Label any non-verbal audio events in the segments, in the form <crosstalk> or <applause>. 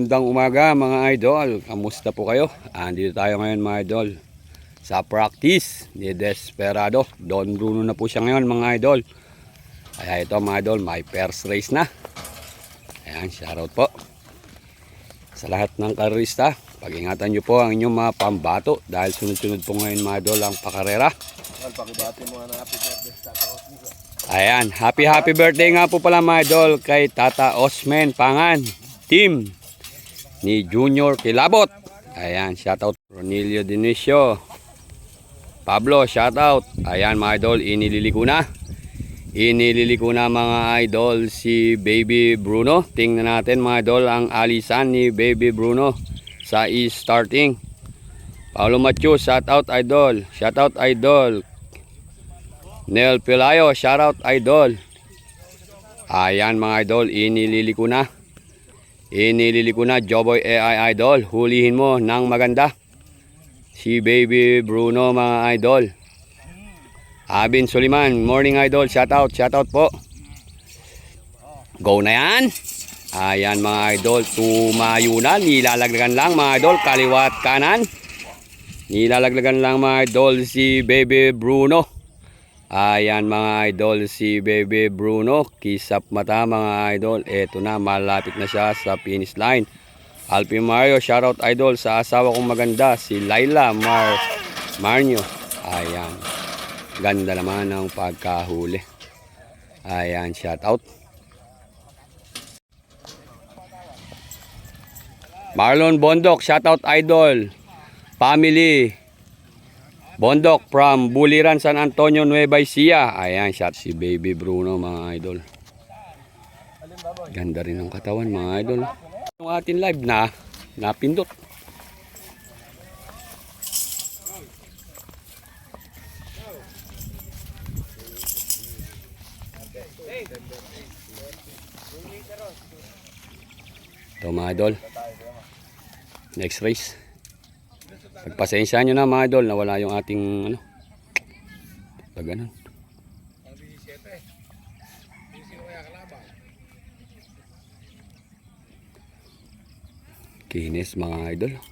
Magandang umaga mga idol. Kamusta po kayo? Andito tayo ngayon mga idol sa practice ni Desperado. Don Bruno na po siya ngayon mga idol. Kaya ito mga idol, may first race na. Ayan, shoutout po. Sa lahat ng karista, pag-ingatan nyo po ang inyong mga pambato dahil sunod-sunod po ngayon mga idol ang pakarera. Ayan, happy happy birthday nga po pala mga idol kay Tata Osman Pangan, team ni Junior Kilabot. Ayan, shoutout Ronilio Dinicio. Pablo, shoutout. Ayan mga idol, inililiko na. Inililiko na mga idol si Baby Bruno. Tingnan natin mga idol ang alisan ni Baby Bruno sa e-starting. Paulo Matthew, shoutout idol. Shoutout idol. Nel Pelayo, shoutout idol. Ayan mga idol, inililiko na. Inililiko na, Joboy AI idol. Hulihin mo ng maganda. Si Baby Bruno mga idol. Abin Suliman, morning idol, shoutout, shoutout po. Go na yan. Ayan mga idol, tumayo na. Nilalaglagan lang mga idol, kaliwat kanan. Nilalaglagan lang mga idol si Baby Bruno. Ayan mga idol si Bebe Bruno, kisap mata mga idol. Eto na, malapit na siya sa finish line. Alpi Mario, shoutout idol sa asawa kong maganda, si Laila Mar Marnyo. Ayan, ganda naman ng pagkahuli. Ayan, shoutout. Marlon Bondok, shoutout idol. Family, Bondok from Buliran, San Antonio, Nueva Ecija. Ayan, shot si Baby Bruno, mga idol. Ganda rin ng katawan, mga idol. Yung ating live na, napindot. Ito mga idol. Next race. Pagpasensya nyo na mga idol, nawala yung ating ano. Pag ganun. Kinis mga idol. <laughs>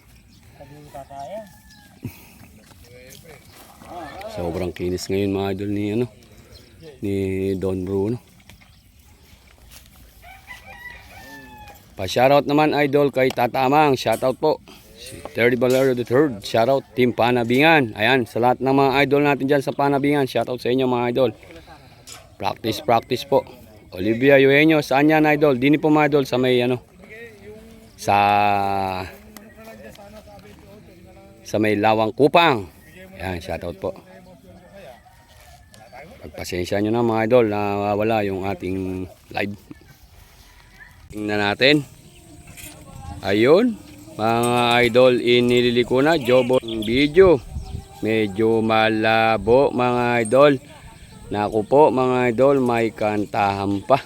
Sobrang kinis ngayon mga idol ni ano ni Don Bruno. Pa-shoutout naman idol kay Tatamang. Shoutout po. Si Terry Valero III. Shoutout Team Panabingan. Ayan, sa lahat ng mga idol natin dyan sa Panabingan. Shoutout sa inyo mga idol. Practice, practice po. Olivia Eugenio, saan yan idol? Dini po mga idol sa may ano. Sa sa may lawang kupang. Ayan, shoutout po. Pagpasensya nyo na mga idol na wala yung ating live. Tingnan natin. Ayun. Mga idol, iniliko na. Jobo video. Medyo malabo mga idol. Naku po mga idol, may kantahan pa.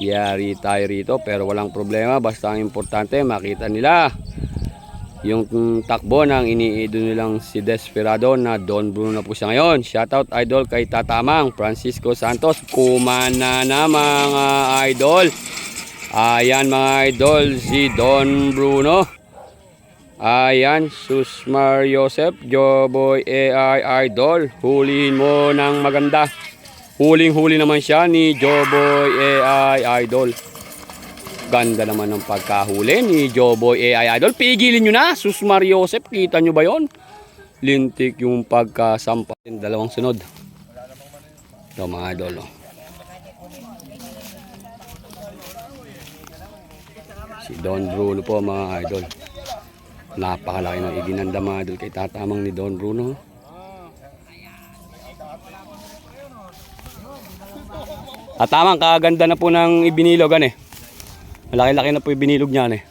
Yari tayo rito pero walang problema. Basta ang importante makita nila yung takbo ng iniido nilang si Desperado na Don Bruno na po siya ngayon. Shoutout idol kay Tatamang, Francisco Santos. Kumana na mga idol. Ayan mga idol, si Don Bruno. Ayan, Susmar Joseph, Joboy AI Idol. Hulihin mo ng maganda. Huling-huli naman siya ni Joboy AI Idol. Ganda naman ng pagkahuli ni Joboy AI Idol. Pigilin nyo na, Susmar Joseph. Kita nyo ba yon? Lintik yung pagkasampa. Dalawang sunod. Ito mga idol. Oh. Si Don Bruno po mga idol. Napakalaki ng iginanda mga idol kay tatamang ni Don Bruno. At kaganda na po ng ibinilog ano eh. Malaki-laki na po yung binilog niya ano eh.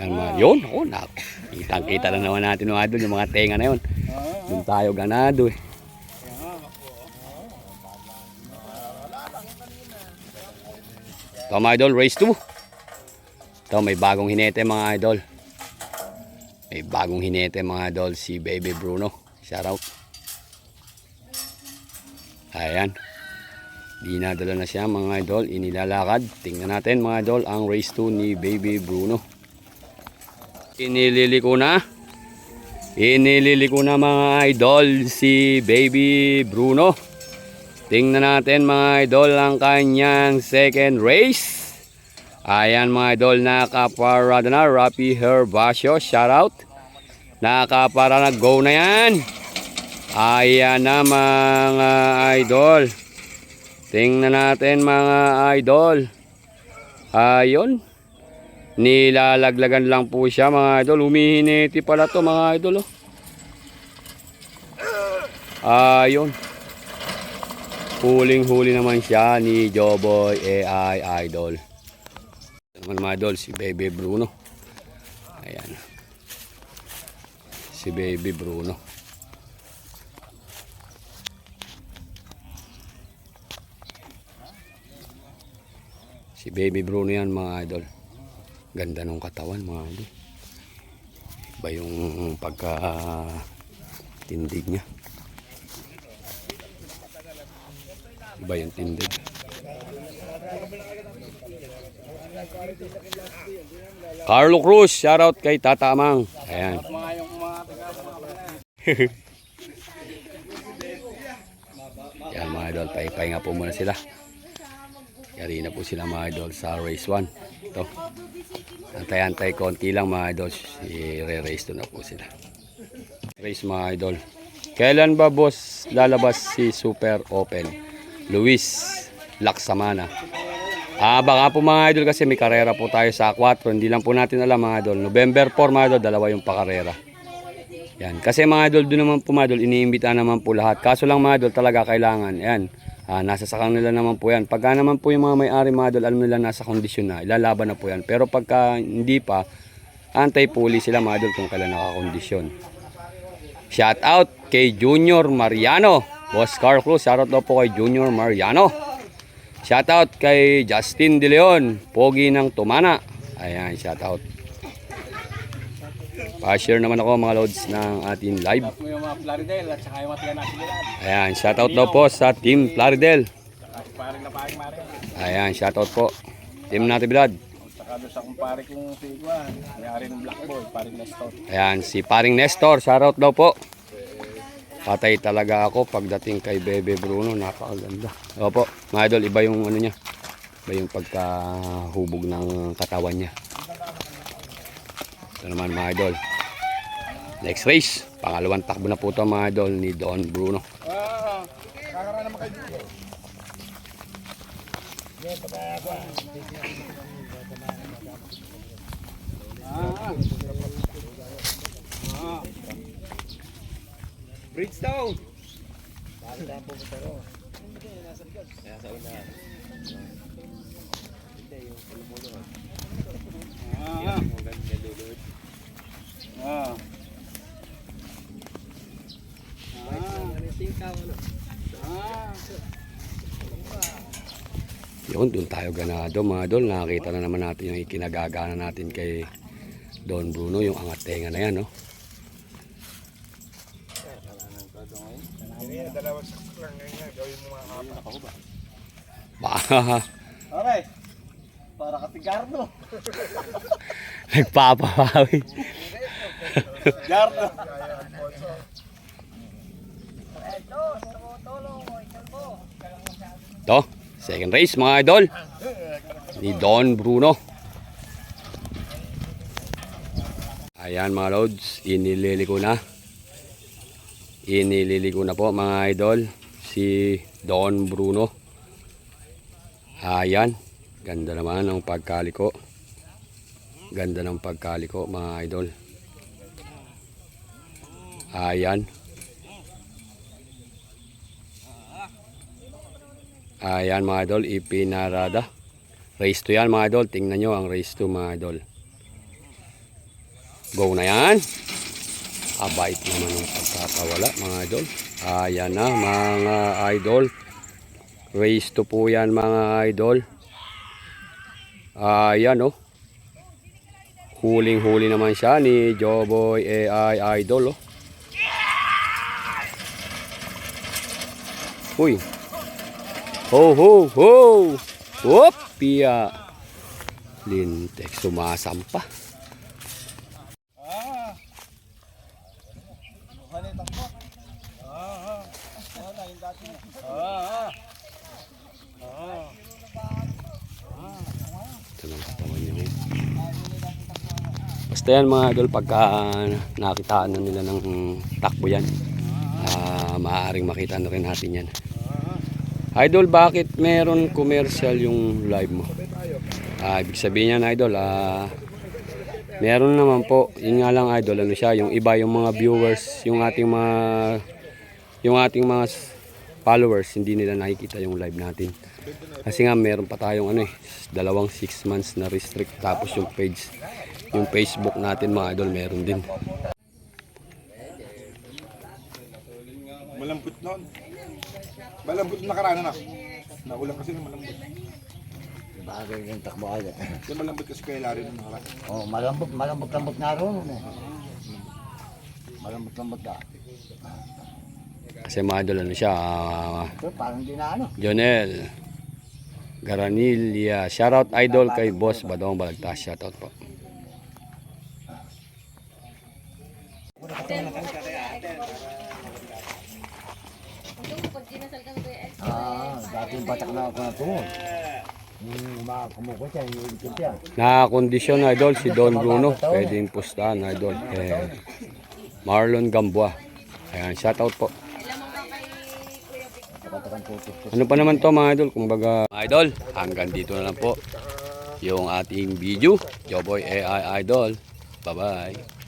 Yan mga yun. Oh, na, kitang kita na naman natin mga idol yung mga tenga na yun. Doon tayo ganado eh. Ito mga idol, race 2. Ito may bagong hinete mga idol. May bagong hinete mga idol si Baby Bruno. Shout out. Ayan. Dinadala na siya mga idol, inilalakad. Tingnan natin mga idol ang race 2 ni Baby Bruno. Inililiko na. Inililiko na mga idol si Baby Bruno. Tingnan natin mga idol ang kanyang second race. Ayan mga idol, nakaparada na. Rapi Herbacio, shoutout. Nakapara na, go na yan. Ayan na mga idol. Tingnan natin mga idol. Ayun. Nilalaglagan lang po siya mga idol. Humihiniti pala to mga idol. Oh. Ayun. Huling-huli naman siya ni Joboy AI Idol. Naman mga idol, si Baby Bruno. Ayan. Si Baby Bruno. Si Baby Bruno yan mga idol. Ganda ng katawan mga idol. Iba yung pagka tindig niya. Iba yung tindig. Carlo Cruz, shoutout kay Tata Amang. Ayan. <laughs> Yan mga idol, pahipahinga po muna sila. Yari na po sila mga idol sa race 1. Ito. Antay-antay konti lang mga idol. I-re-race na po sila. Race mga idol. Kailan ba boss lalabas si Super Open? Luis Laksamana. Ah, baka po mga idol kasi may karera po tayo sa 4. Hindi lang po natin alam mga idol. November 4 mga idol, dalawa yung pakarera. Yan. Kasi mga idol, doon naman po mga idol, iniimbita naman po lahat. Kaso lang mga idol, talaga kailangan. Yan. Ah, nasa sa kanila naman po yan. Pagka naman po yung mga may-ari mga idol, alam nila nasa kondisyon na, ilalaban na po yan. Pero pagka hindi pa, antay-puli sila mga idol kung kailan nakakondisyon. Shout out kay Junior Mariano. Boss Car Cruz, shout out daw po kay Junior Mariano. Shout out kay Justin De Leon, Pogi ng Tumana. Ayan, shout out. Pa-share naman ako mga loads ng ating live. Ayan, shout out daw po sa Team Plaridel. Ayan, shout out po. Team natin bilad. Saka doon sa kumpare kong si Juan, may-ari ng Black Boy, paring Nestor. Ayan, si paring Nestor, shout out daw po. Patay talaga ako pagdating kay Bebe Bruno, napakaganda. Opo, mga idol, iba yung ano niya. Iba yung pagkahubog ng katawan niya. Ito naman mga idol. Next race, pangalawang takbo na po ito mga idol ni Don Bruno. Ah, kakara naman kayo dito. Bridgestone! Ah. Ah. Ah. Yun, doon tayo ganado mga idol. Nakakita na naman natin yung ikinagagana natin kay Don Bruno, yung angat tenga na yan, no? Dalawang saksak lang ngayon. Mga apat. Baka Okay. Para ka Gardo. <laughs> nagpapahawi. Gardo. To, second race mga idol. Ni Don Bruno. Ayan mga loads, inililiko na. Inililiko na po mga idol si Don Bruno. Ayan, ganda naman ng pagkaliko. Ganda ng pagkaliko mga idol. Ayan. Ayan mga idol, ipinarada. Race 2 yan mga idol. Tingnan nyo ang race 2 mga idol. Go na yan. Abait naman ang pagkakawala mga idol. Ayan na mga idol. Race 2 po yan mga idol. Ayan oh. Huling-huli naman siya ni Joboy AI Idol oh. Uy, Ho, ho, ho! Whoop! Pia! Lintek, sumasampa. Ah. Hani takbo. Ah. Ah. Ano yung dati? Ah. Ah. Ito lang katawan niya ngayon. Basta yan mga idol, pagka nakitaan na nila ng takbo yan, ah maaaring makita na rin natin yan. Idol, bakit meron commercial yung live mo? Ah, ibig sabihin yan, idol, ah, meron naman po, yun nga lang idol, ano siya, yung iba, yung mga viewers, yung ating mga, yung ating mga followers, hindi nila nakikita yung live natin. Kasi nga meron pa tayong ano eh, dalawang 6 months na restrict tapos yung page, yung Facebook natin mga idol meron din. Malambot noon. Malambot na nakaraan na. Naulan kasi ng malambot. Bagay yung takbo agad. Yung malambot kasi kay Larry ng nakaraan. Oh, malambot, malambot-lambot na ron. Eh. Malambot-lambot na. Kasi mga idol ano siya, Ito, parang di na ano. Jonel Garanilia. Shoutout idol kay Boss Badong Balagtas. Shoutout po. Ah, dati yung batak na ako na ito. Yung mga kumuko siya, yung ikot siya. Nakakondisyon idol si Don Bruno. Pwedeng pustahan idol. Eh, Marlon Gamboa. Ayan, shoutout po. Ano pa naman to mga idol? Kumbaga, mga idol, hanggang dito na lang po yung ating video. Joboy AI Idol. Bye-bye.